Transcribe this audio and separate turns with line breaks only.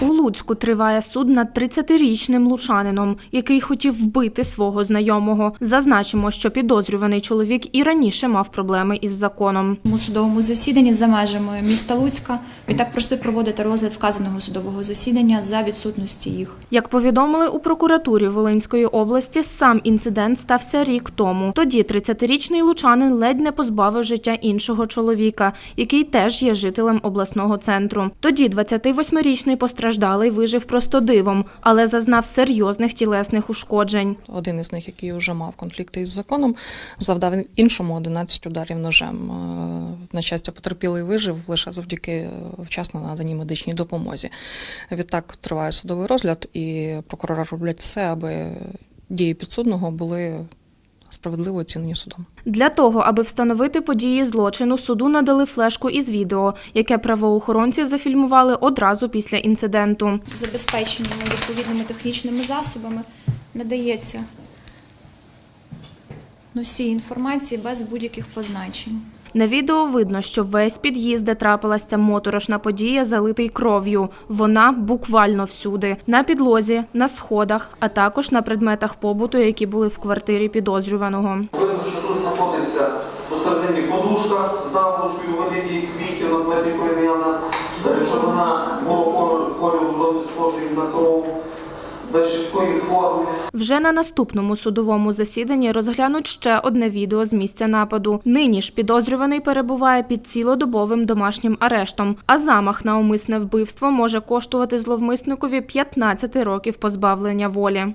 У Луцьку триває суд над 30-річним лучанином, який хотів вбити свого знайомого. Зазначимо, що підозрюваний чоловік і раніше мав проблеми із законом.
У судовому засіданні за межами міста Луцька відтак просив проводити розгляд вказаного судового засідання за відсутності їх.
Як повідомили у прокуратурі Волинської області, сам інцидент стався рік тому. Тоді 30-річний лучанин ледь не позбавив життя іншого чоловіка, який теж є жителем обласного центру. Тоді 28-річний постраждалий вижив просто дивом, але зазнав серйозних тілесних ушкоджень.
Один із них, який вже мав конфлікти із законом, завдав іншому 11 ударів ножем. Е, На щастя, потерпілий вижив лише завдяки е, вчасно наданій медичній допомозі. Відтак триває судовий розгляд, і прокурори роблять все, аби дії підсудного були справедливо оцінені судом.
Для того, аби встановити події злочину, суду надали флешку із відео, яке правоохоронці зафільмували одразу після інциденту.
Забезпеченими відповідними технічними засобами надається носій інформації без будь-яких позначень.
На відео видно, що весь під'їзд, де трапилася моторошна подія, залитий кров'ю. Вона буквально всюди на підлозі, на сходах, а також на предметах побуту, які були в квартирі підозрюваного.
Видно, що тут знаходиться посередині подушка з наволочкою вигляді квітів на плиті полім'яна, речовина було кольору- кольору зовні схожої на кров, без швидкої форми.
Вже на наступному судовому засіданні розглянуть ще одне відео з місця нападу. Нині ж підозрюваний перебуває під цілодобовим домашнім арештом, а замах на умисне вбивство може коштувати зловмисникові 15 років позбавлення волі.